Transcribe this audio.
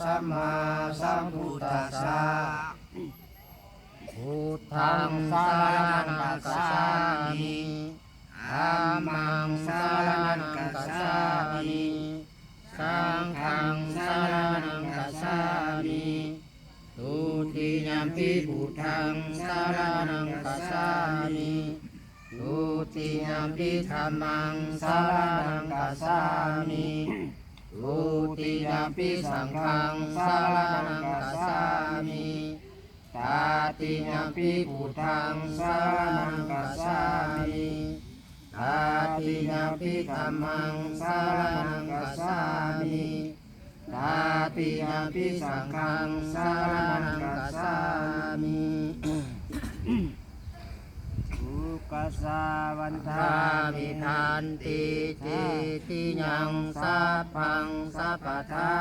สัมมาสัมพุทธัสสะพุทธังสารนังกัจฉามิธัมมังสารนังกัจฉามิสังฆังสารนังกัจฉามิทุติยมปิพุทธังสารนังกัจฉามิทุติยมปิธัมมังสารนังกัจฉามิ ทุติยมปิสังฆังสารนังกัสสามิตาติยมปิพุทธังสารนังกัสสามิตาติยมปิธัมมังสารนังกัสสามิตาติยมปิสังฆังสารนังกัจฉามิ ปัสสาวันทามิมิทันติจิติยังสัพพังสัพพทา